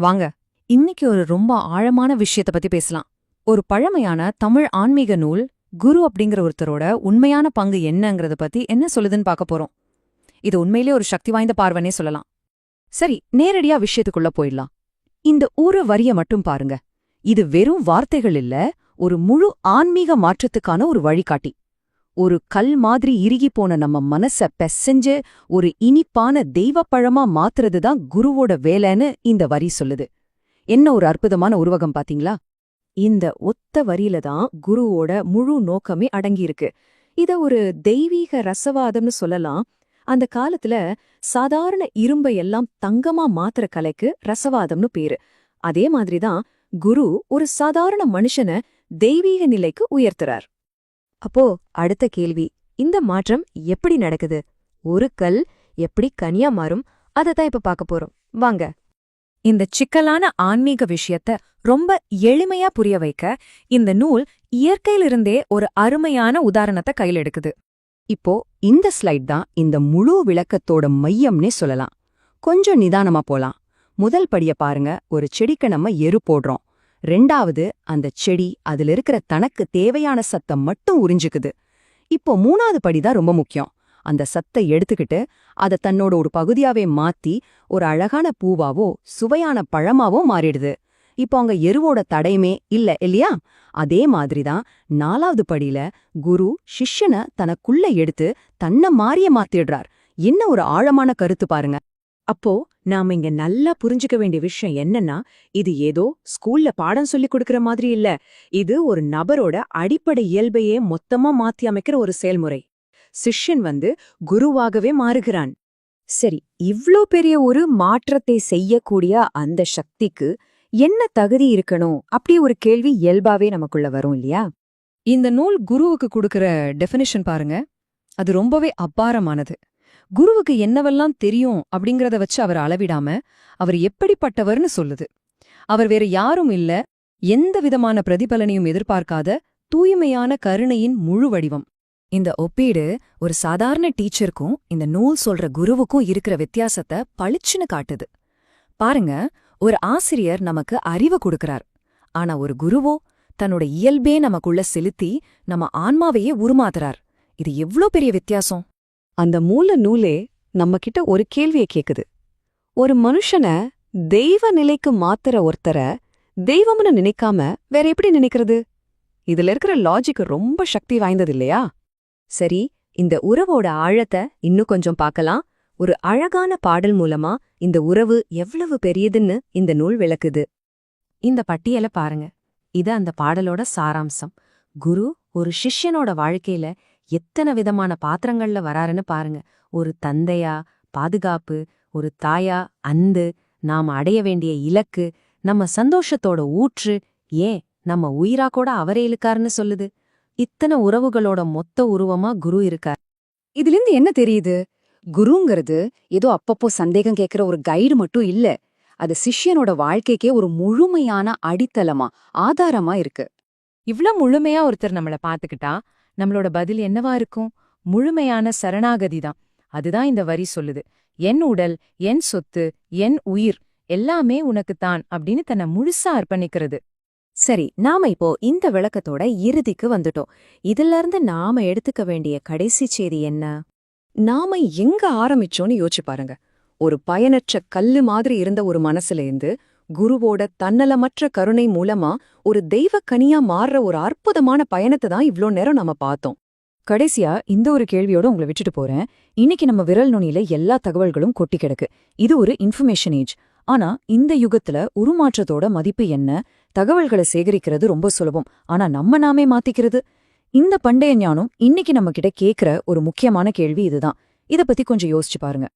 வாங்க. இன்னைக்கு ஒரு ரொம்ப ஆழமான விஷயத்த பத்தி பேசலாம். ஒரு பழமையான தமிழ் ஆன்மீக நூல் குரு அப்படிங்கிற ஒருத்தரோட உண்மையான பங்கு என்னங்கறத பத்தி என்ன சொல்லுதுன்னு பார்க்க போறோம். இது உண்மையிலே ஒரு சக்தி வாய்ந்த பார்வனே சொல்லலாம். சரி நேரடியா விஷயத்துக்குள்ள போயிடலாம். இந்த ஊரு வரிய மட்டும் பாருங்க. இது வெறும் வார்த்தைகள் இல்ல ஒரு முழு ஆன்மீக மாற்றத்துக்கான ஒரு வழிகாட்டி. ஒரு கல் மாதிரி இறுகி போன நம்ம மனச பெசஞ்சு ஒரு இனிப்பான தெய்வப்பழமா மாத்துறது தான் குருவோட வேலைன்னு இந்த வரி சொல்லுது. என்ன ஒரு அற்புதமான உருவகம் பாத்தீங்களா? இந்த ஒத்த வரியில தான் குருவோட முழு நோக்கமே அடங்கியிருக்கு. இத ஒரு தெய்வீக ரசவாதம்னு சொல்லலாம். அந்த காலத்துல சாதாரண இரும்பை எல்லாம் தங்கமா மாத்துற கலைக்கு ரசவாதம்னு பேரு. அதே மாதிரிதான் குரு ஒரு சாதாரண மனுஷன தெய்வீக நிலைக்கு உயர்த்துறார். அப்போ அடுத்த கேள்வி இந்த மாற்றம் எப்படி நடக்குது? ஒரு கல் எப்படி கனியா மாறும்? அதை தான் இப்ப பார்க்க போறோம். வாங்க. இந்த சிக்கலான ஆன்மீக விஷயத்த ரொம்ப எளிமையா புரிய வைக்க இந்த நூல் இயற்கையிலிருந்தே ஒரு அருமையான உதாரணத்தை கையில் எடுக்குது. இப்போ இந்த ஸ்லைட் தான் இந்த முழு விளக்கத்தோட மையம்னே சொல்லலாம். கொஞ்சம் நிதானமா போலாம். முதல் படிய பாருங்க. ஒரு செடிக்கு நம்ம எரு போடுறோம். ரெண்டாவது அந்த செடி அதுல இருக்கிற தனக்கு தேவையான சத்தம் மட்டும் உறிஞ்சுக்குது. இப்போ மூணாவது படிதான் ரொம்ப முக்கியம். அந்த சத்தை எடுத்துக்கிட்டு அதை தன்னோட ஒரு பகுதியாவே மாத்தி ஒரு அழகான பூவாவோ சுவையான பழமாவோ மாறிடுது. இப்போ அங்க எருவோட தடையுமே இல்ல இல்லையா? அதே மாதிரிதான் நாலாவது படியில குரு சிஷ்யனை தனக்குள்ள எடுத்து தன்னை மாறிய மாத்திடுறார். என்ன ஒரு ஆழமான கருத்து பாருங்க. அப்போ நாம இங்க நல்லா புரிஞ்சுக்க வேண்டிய விஷயம் என்னன்னா இது ஏதோ ஸ்கூல்ல பாடம் சொல்லி கொடுக்கற மாதிரி இல்ல. இது ஒரு நபரோட அடிப்படை இயல்பையே மொத்தமா மாத்தி அமைக்கிற ஒரு செயல்முறை. சிஷ்யன் வந்து குருவாகவே மாறுகிறான். சரி இவ்ளோ பெரிய ஒரு மாற்றத்தை செய்யக்கூடிய அந்த சக்திக்கு என்ன தகுதி இருக்கணும்? அப்படி ஒரு கேள்வி இயல்பாவே நமக்குள்ள வரும் இல்லையா? இந்த நூல் குருவுக்கு கொடுக்கிற டெஃபினிஷன் பாருங்க. அது ரொம்பவே அபாரமானது. குருவுக்கு என்னவெல்லாம் தெரியும் அப்படிங்கறத வச்சு அவர் அளவிடாம அவர் எப்படிப்பட்டவர்னு சொல்லுது. அவர் வேற யாரும் இல்ல எந்த விதமான பிரதிபலனையும் எதிர்பார்க்காத தூய்மையான கருணையின் முழு வடிவம். இந்த ஒப்பீடு ஒரு சாதாரண டீச்சருக்கும் இந்த நூல் சொல்ற குருவுக்கும் இருக்கிற வித்தியாசத்தை பளிச்சுன்னு காட்டுது. பாருங்க ஒரு ஆசிரியர் நமக்கு அறிவு கொடுக்கறார். ஆனா ஒரு குருவோ தன்னோட இயல்பே நமக்குள்ள செலுத்தி நம்ம ஆன்மாவையே உருமாத்துறார். இது எவ்ளோ பெரிய வித்தியாசம்? அந்த மூல நூலே நம்ம கிட்ட ஒரு கேள்வியை கேக்குது. ஒரு மனுஷன தெய்வ நிலைக்கு மாத்துற ஒருத்தரை தெய்வம்னு நினைக்காம வேற எப்படி நினைக்கிறது? இதுல இருக்கிற லாஜிக் ரொம்ப சக்தி வாய்ந்தது இல்லையா? சரி இந்த உறவோட ஆழத்தை இன்னும் கொஞ்சம் பார்க்கலாம். ஒரு அழகான பாடல் மூலமா இந்த உறவு எவ்வளவு பெரியதுன்னு இந்த நூல் விளக்குது. இந்த பட்டியல பாருங்க. இது அந்த பாடலோட சாராம்சம். குரு ஒரு சிஷ்யனோட வாழ்க்கையில எத்தனை விதமான பாத்திரங்கள்ல வராருன்னு பாருங்க. ஒரு தந்தையா பாதுகாப்பு ஒரு தாயா அந்து நாம அடைய வேண்டிய இலக்கு நம்ம சந்தோஷத்தோட ஊற்று ஏன் நம்ம உயிரா கூட அவரே இழுக்காருன்னு சொல்லுது. இத்தனை உறவுகளோட மொத்த உருவமா குரு இருக்கார். இதிலிருந்து என்ன தெரியுது? குருங்கிறது ஏதோ அப்பப்போ சந்தேகம் கேட்கிற ஒரு கைடு மட்டும் இல்ல. அது சிஷ்யனோட வாழ்க்கைக்கே ஒரு முழுமையான அடித்தளமா ஆதாரமா இருக்கு. இவ்ளோ முழுமையா ஒருத்தர் நம்மள பாத்துக்கிட்டா நம்மளோட பதில் என்னவா இருக்கும்? முழுமையான சரணாகதி தான் அதுதான் இந்த வரி சொல்லுது. என் உடல் என் சொத்து என் உயிர் எல்லாமே உனக்குத்தான் அப்படின்னு தன்னை முழுசா அர்ப்பணிக்கிறது. சரி நாம இப்போ இந்த விளக்கத்தோட இறுதிக்கு வந்துட்டோம். இதுல இருந்து நாம எடுத்துக்க வேண்டிய கடைசி செய்தி என்ன? நாம எங்க ஆரம்பிச்சோன்னு யோசிச்சு பாருங்க. ஒரு பயனற்ற கல்லு மாதிரி இருந்த ஒரு மனசுல இருந்து குருவோட தன்னலமற்ற கருணை மூலமா ஒரு தெய்வ கனியா மாறுற ஒரு அற்புதமான பயணத்தை தான் இவ்ளோ நேரம் நம்ம பார்த்தோம். கடைசியா இந்த ஒரு கேள்வியோட உங்களை விட்டுட்டு போறேன். இன்னைக்கு நம்ம விரல் நுனியில எல்லா தகவல்களும் கொட்டி கிடக்கு. இது ஒரு இன்ஃபர்மேஷன் ஏஜ் ஆனா இந்த யுகத்துல உருமாற்றத்தோட மதிப்பு என்ன? தகவல்களை சேகரிக்கிறது ரொம்ப சுலபம். ஆனா நம்ம நாமே மாத்திக்கிறது? இந்த பண்டைய ஞானம் இன்னைக்கு நம்ம கிட்ட கேக்குற ஒரு முக்கியமான கேள்வி இதுதான். இத பத்தி கொஞ்சம் யோசிச்சு பாருங்க.